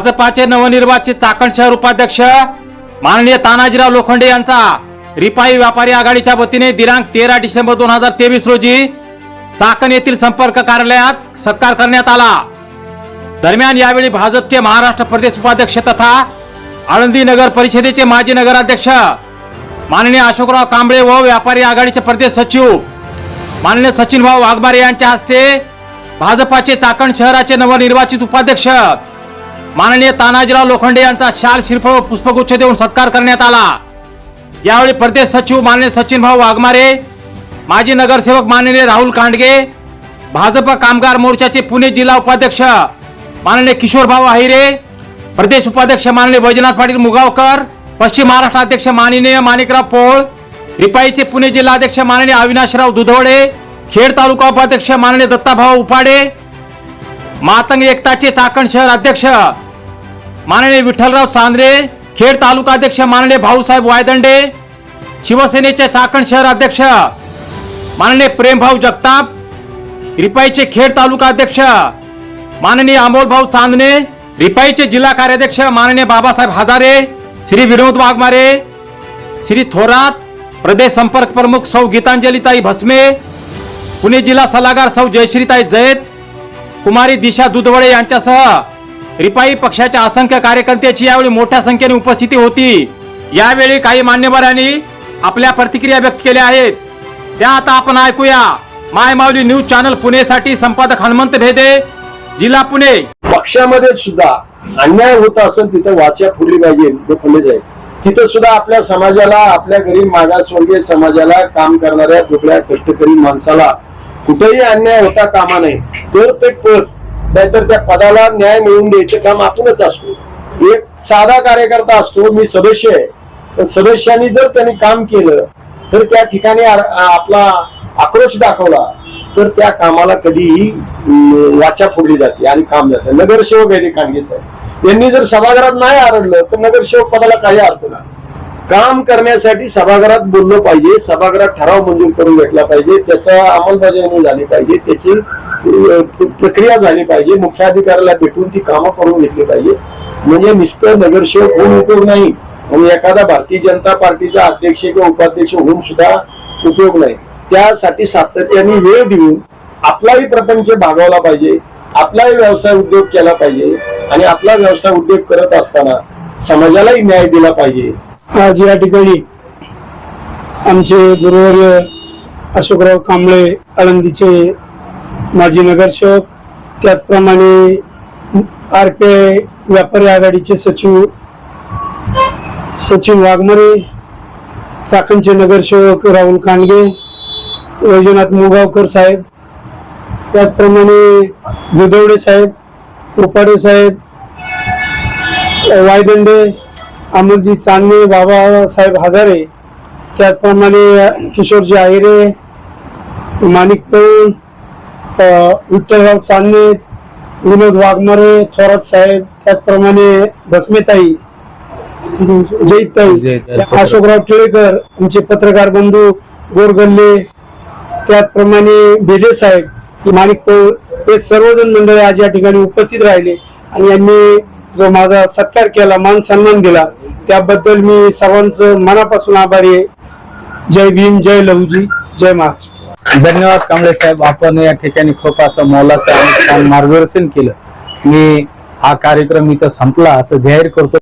भाजपाचे नवनिर्वाचित चाकण शहर उपाध्यक्ष माननीय तानाजीराव लोखंडे यांचा रिपाई व्यापारी आघाडीच्या वतीने दिनांक तेरा डिसेंबर दोन हजार तेवीस रोजी चाकण येथील संपर्क कार्यालयात सत्कार करण्यात आला. दरम्यान यावेळी भाजपचे महाराष्ट्र प्रदेश उपाध्यक्ष तथा आळंदी नगर परिषदेचे माजी नगराध्यक्ष माननीय अशोकराव कांबळे व व्यापारी आघाडीचे प्रदेश सचिव माननीय सचिन भाऊ वाघमारे यांच्या हस्ते भाजपाचे चाकण शहराचे नवनिर्वाचित उपाध्यक्ष माननीय तानाजीराव लोखंडे यांचा शाल शिरफळ व पुष्पगुच्छ देऊन सत्कार करण्यात आला. यावेळी प्रदेश सचिव माननीय सचिन भाऊ वाघमारे माजी नगरसेवक माननीय राहुल कांडगे भाजप कामगार मोर्चाचे पुणे जिल्हा उपाध्यक्ष माननीय किशोरभाऊ आहिरे प्रदेश उपाध्यक्ष माननीय वैजनाथ पाटील मुगावकर पश्चिम महाराष्ट्र अध्यक्ष माननीय माणिकराव पोळ रिपाईचे पुणे जिल्हा अध्यक्ष माननीय अविनाशराव दुधवडे खेड तालुका उपाध्यक्ष माननीय दत्ताभाऊ उपाडे मातंग एकताचे चाकण शहर अध्यक्ष माननीय विठ्ठलराव चांद्रे खेड तालुका अध्यक्ष माननीय भाऊसाहेब वायदंडे शिवसेनेचे चाकण शहर अध्यक्ष माननीय प्रेमभाऊ जगताप रिपाईचे खेड तालुका अध्यक्ष माननीय अमोलभाऊ चांदणे रिपाईचे जिल्हा कार्याध्यक्ष माननीय बाबासाहेब हजारे श्री विनोद वाघमारे श्री थोरात प्रदेश संपर्क प्रमुख सौ गीतांजलीताई भस्मे पुणे जिल्हा सल्लागार सौ जयश्रीताई जैत कुमारी दिशा दुधवडे यांच्यासह रिपाई पक्षाच्या असंख्य कार्यकर्त्याची यावेळी मोठ्या संख्येने उपस्थिती होती. यावेळी काही मान्यवरांनी आपल्या प्रतिक्रिया व्यक्त केल्या आहेत. त्या आता आपण ऐकूया. माय माऊली न्यूज चॅनल पुणेसाठी संपादक हनुमंत भेदे जिल्हा पुणे. पक्षामध्ये सुद्धा अन्याय होत असेल तिथं वाचा फुडली पाहिजे जो फुले जाईल तिथं सुद्धा आपल्या समाजाला आपल्या गरीब मागासवर्गीय समाजाला काम करणाऱ्या कुठल्या कष्टकरी माणसाला कुठेही अन्याय होता कामा नये. तर ते पद नाहीतर त्या पदाला न्याय मिळवून द्यायचे काम आपणच असतो. एक साधा कार्यकर्ता असतो मी सदस्य आहे. पण सदस्यांनी जर त्यांनी काम केलं तर त्या ठिकाणी आपला आक्रोश दाखवला तर त्या कामाला कधीही वाचा फोडली जाते आणि काम जाते. नगरसेवक आहे ते कांडगे आहे यांनी जर सभागृहात नाही आरडलं तर नगरसेवक पदाला काही अर्थ नाही. काम करण्यासाठी सभागृहात बोललं पाहिजे. सभागृहात ठराव मंजूर करून घेतला पाहिजे. त्याचा अंमलबजावणी झाली पाहिजे. त्याची प्रक्रिया झाली पाहिजे. मुख्याधिकाऱ्याला भेटून ती कामं करून घेतली पाहिजे. म्हणजे नुसतं नगरसेवक होऊन उपयोग नाही. आणि एखादा भारतीय जनता पार्टीचा अध्यक्ष किंवा उपाध्यक्ष होऊन सुद्धा उपयोग नाही. त्यासाठी सातत्याने वेळ देऊन आपलाही प्रपंच भागवला पाहिजे. आपलाही व्यवसाय उद्योग केला पाहिजे. आणि आपला व्यवसाय उद्योग करत असताना समाजालाही न्याय दिला पाहिजे. आज या ठिकाणी आमचे गुरुवर्य अशोकराव कांबळे आळंदीचे माजी नगरसेवक त्याचप्रमाणे आर पी आय व्यापारी आघाडीचे सचिव सचिन वाघमारे चाकणचे नगरसेवक राहुल कांडगे वैजनाथ मुगावकर साहेब त्याचप्रमाणे दुधवडे साहेब उपाडे साहेब वायदंडे अमोलजी चांदणे बाबासाहेब हजारे त्याचप्रमाणे किशोरजी आहिरे माणिक अ, विठ्ठलराव चांदणे विनोद वाघमारे थोरात साहेब त्याचप्रमाणे भस्मेताई जयताई. अशोकराव टिळेकर आमचे पत्रकार बंधू गोरगल्ले त्याचप्रमाणे भेदे साहेब माणिक पौल हे सर्वजण मंडळी आज या ठिकाणी उपस्थित राहिले आणि यांनी जो माझा सत्कार केला मान सन्मान दिला त्याबद्दल मी सर्वांचं मनापासून आभारी आहे. जय भीम जय लहूजी जय महाराष्ट्र धन्यवाद कांबळे साहेब. आपण या ठिकाणी खूप असं मोलाचं आणि मार्गदर्शन केलं. मी हा कार्यक्रम इथं संपला. असं जाहीर करतो.